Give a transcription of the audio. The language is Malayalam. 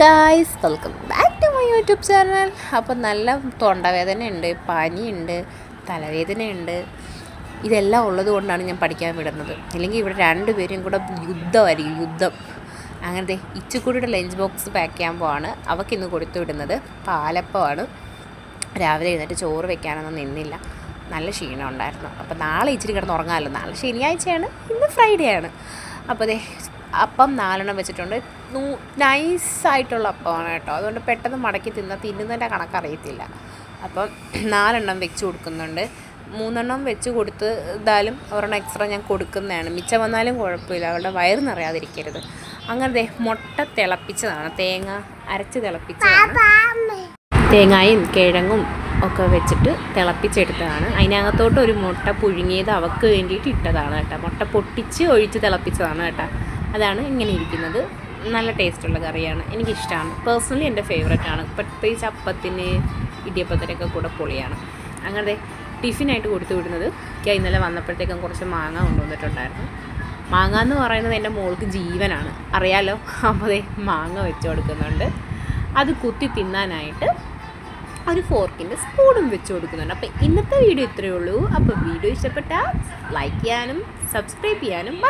Guys welcome back to my YouTube channel അപ്പോൾ നല്ല തൊണ്ടവേദനയുണ്ട് പനിയുണ്ട് തലവേദനയുണ്ട് ഇതെല്ലാം ഉള്ളത് കൊണ്ടാണ് ഞാൻ പഠിക്കാൻ വിടുന്നത്. ഇല്ലെങ്കിൽ ഇവിടെ രണ്ടുപേരും കൂടെ യുദ്ധമായിരിക്കും യുദ്ധം. അങ്ങനത്തെ ഇച്ചുകൂടിയുടെ ലഞ്ച് ബോക്സ് പാക്ക് ചെയ്യാൻ പോവാണ്. അവൾക്ക് ഇന്ന് കൊടുത്തു വിടുന്നത് പാലപ്പമാണ്. രാവിലെ എഴുന്നേറ്റ് ചോറ് വെക്കാനൊന്നും നിന്നില്ല. നല്ല ക്ഷീണം ഉണ്ടായിരുന്നു. അപ്പോൾ നാളെ ഇച്ചിരി കിടന്ന് ഉറങ്ങാമല്ലോ. നാളെ ശനിയാഴ്ചയാണ് ഇന്ന് ഫ്രൈഡേ ആണ്. അപ്പോൾ അതെ അപ്പം നാലെണ്ണം വെച്ചിട്ടുണ്ട്. നൂ നൈസായിട്ടുള്ള അപ്പമാണ് കേട്ടോ. അതുകൊണ്ട് പെട്ടെന്ന് മടക്കി തിന്ന തിന്നുന്നതിന്റെ കണക്കറിയത്തില്ല അപ്പം നാലെണ്ണം വെച്ച് കൊടുക്കുന്നുണ്ട്. മൂന്നെണ്ണം വെച്ച് കൊടുത്ത് ഇതായാലും ഒരെണ്ണം എക്സ്ട്രാ ഞാൻ കൊടുക്കുന്നതാണ്. മിച്ചം വന്നാലും കുഴപ്പമില്ല. അവളുടെ വയറ് നിറയാതിരിക്കരുത്. അങ്ങനെ മുട്ട തിളപ്പിച്ചതാണ്. തേങ്ങ അരച്ച് തിളപ്പിച്ചതാണ്. തേങ്ങയും കിഴങ്ങും ഒക്കെ വെച്ചിട്ട് തിളപ്പിച്ചെടുത്തതാണ്. അതിനകത്തോട്ട് ഒരു മുട്ട പുഴുങ്ങിയത് അവക്ക് വേണ്ടിയിട്ട് ഇട്ടതാണ് കേട്ടോ. മുട്ട പൊട്ടിച്ച് ഒഴിച്ച് തിളപ്പിച്ചതാണ് കേട്ടോ. അതാണ് ഇങ്ങനെ ഇരിക്കുന്നത്. നല്ല ടേസ്റ്റുള്ള കറിയാണ്. എനിക്കിഷ്ടമാണ് പേഴ്സണലി എന്റെ ഫേവറേറ്റ് ആണ്. പ്രത്യേകിച്ച് അപ്പത്തിന് ഇടിയപ്പത്തിനൊക്കെ കൂടെ പൊളിയാണ്. അങ്ങനെ ടിഫിനായിട്ട് കൊടുത്തു വിടുന്നത്. എനിക്ക് ഇന്നലെ വന്നപ്പോഴത്തേക്കും കുറച്ച് മാങ്ങ കൊണ്ടുവന്നിട്ടുണ്ടായിരുന്നു. മാങ്ങ എന്ന് പറയുന്നത് എന്റെ മോൾക്ക് ജീവനാണ്. അറിയാലോ? അപ്പോൾ മാങ്ങ വെച്ച് കൊടുക്കുന്നുണ്ട്. അത് കുത്തി തിന്നാനായിട്ട് ഒരു ഫോർക്കിന്റെ സ്പൂണും വെച്ച് കൊടുക്കുന്നുണ്ട്. അപ്പോൾ ഇന്നത്തെ വീഡിയോ ഇത്രയേ ഉള്ളൂ. അപ്പോൾ വീഡിയോ ഇഷ്ടപ്പെട്ടാൽ ലൈക്ക് ചെയ്യാനും സബ്സ്ക്രൈബ് ചെയ്യാനും